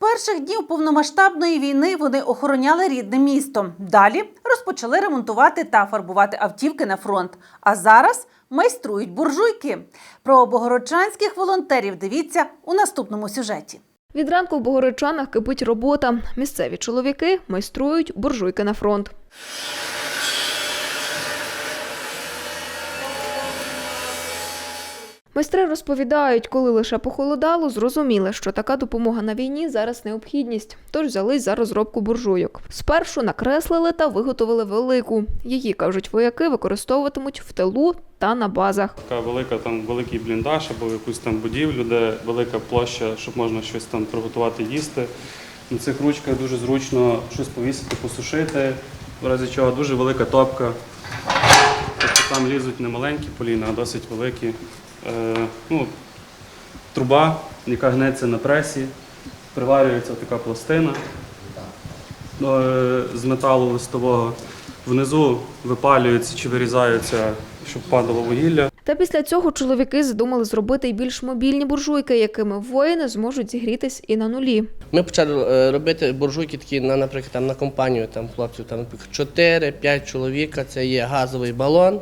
перших днів повномасштабної війни вони охороняли рідне місто. Далі розпочали ремонтувати та фарбувати автівки на фронт. А зараз майструють буржуйки. Про богородчанських волонтерів дивіться у наступному сюжеті. Від ранку в Богородчанах кипить робота. Місцеві чоловіки майструють буржуйки на фронт. Майстри розповідають, коли лише похолодало, зрозуміли, що така допомога на війні зараз необхідність, тож взялись за розробку буржуйок. Спершу накреслили та виготовили велику. Її, кажуть вояки, використовуватимуть в тилу та на базах. Така велика там великий бліндаж або якусь там будівлю, де велика площа, щоб можна щось там приготувати їсти. На цих ручках дуже зручно щось повісити, посушити, в разі чого дуже велика топка. Тобто там лізуть не маленькі поліна, а досить великі. Е, ну, труба, яка гнеться на пресі, приварюється така пластина е, з металу листового. Внизу випалюється чи вирізаються, щоб падало вугілля. Та після цього чоловіки задумали зробити й більш мобільні буржуйки, якими воїни зможуть зігрітись і на нулі. Ми почали е, робити буржуйки такі на, наприклад, там, на компанію там, хлопців, там, 4-5 чоловіка. Це є газовий балон,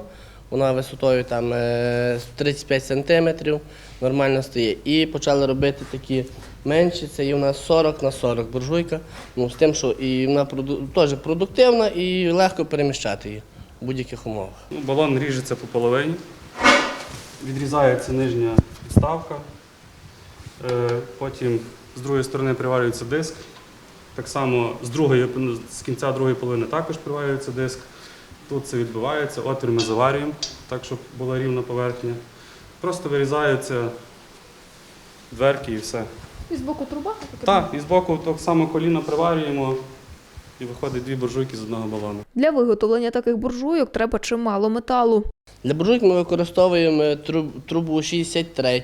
вона висотою там, е, 35 сантиметрів, нормально стає. І почали робити такі менші, це є у нас 40 на 40 буржуйка. Ну, з тим, що і вона теж продуктивна і легко переміщати її в будь-яких умовах. Ну, балон ріжеться по половині, відрізається нижня підставка, е, потім з другої сторони приварюється диск. Так само з, другої, з кінця другої половини також приварюється диск. Тут це відбивається, отвір ми заварюємо, так, щоб була рівна поверхня. Просто вирізаються дверки і все. І з боку труба? Так, і збоку так само коліно приварюємо і виходить дві буржуйки з одного балону. Для виготовлення таких буржуйок треба чимало металу. Для буржуйок ми використовуємо трубу 63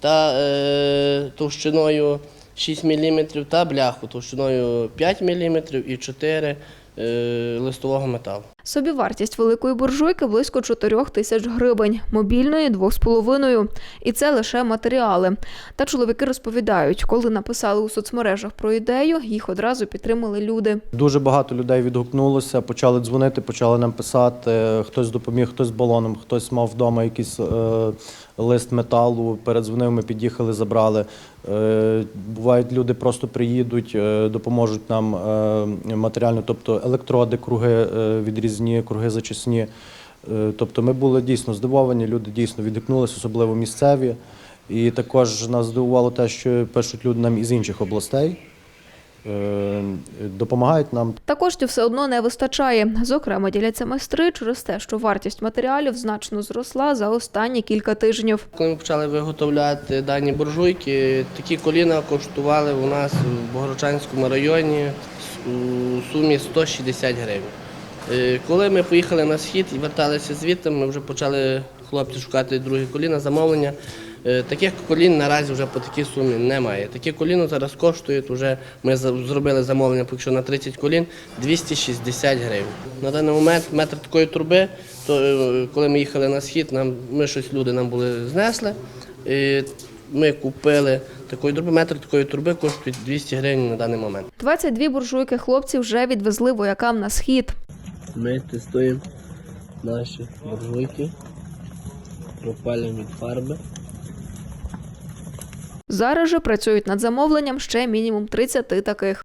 та е, товщиною 6 мм та бляху товщиною 5 мм і 4 е, листового металу. Собівартість великої буржуйки близько 4 тисяч гривень, мобільної – 2,5. І це лише матеріали. Та чоловіки розповідають, коли написали у соцмережах про ідею, їх одразу підтримали люди. Дуже багато людей відгукнулося, почали дзвонити, почали нам писати. Хтось допоміг, хтось балоном, хтось мав вдома якийсь е, лист металу. Передзвонив, ми під'їхали, забрали. Е, бувають, люди просто приїдуть, е, допоможуть нам е, матеріально, тобто електроди, круги е, відрізні, круги зачисні. Е, Тобто ми були дійсно здивовані, люди дійсно відгукнулися, особливо місцеві. І також нас здивувало те, що пишуть люди нам із інших областей. Е, Допомагають нам Та коштів все одно не вистачає. Зокрема, діляться майстри через те, що вартість матеріалів значно зросла за останні кілька тижнів. Коли ми почали виготовляти дані буржуйки, такі коліна коштували у нас в Богородчанському районі у сумі 160 гривень. Е, Коли ми поїхали на схід і верталися звідти, ми вже почали хлопці шукати другі коліна, замовлення. Е, Таких колін наразі вже по такій сумі немає. Такі коліна зараз коштують, вже ми зробили замовлення поки що на 30 колін 260 гривень. На даний момент метр такої труби, то е, коли ми їхали на схід, нам ми щось люди нам були знесли. І ми купили такої труби, метр такої труби коштує 200 гривень на даний момент. 22 буржуйки хлопці вже відвезли воякам на схід. Ми тестуємо наші буржуйки, пропалюємо від фарби. Зараз же працюють над замовленням ще мінімум 30 таких.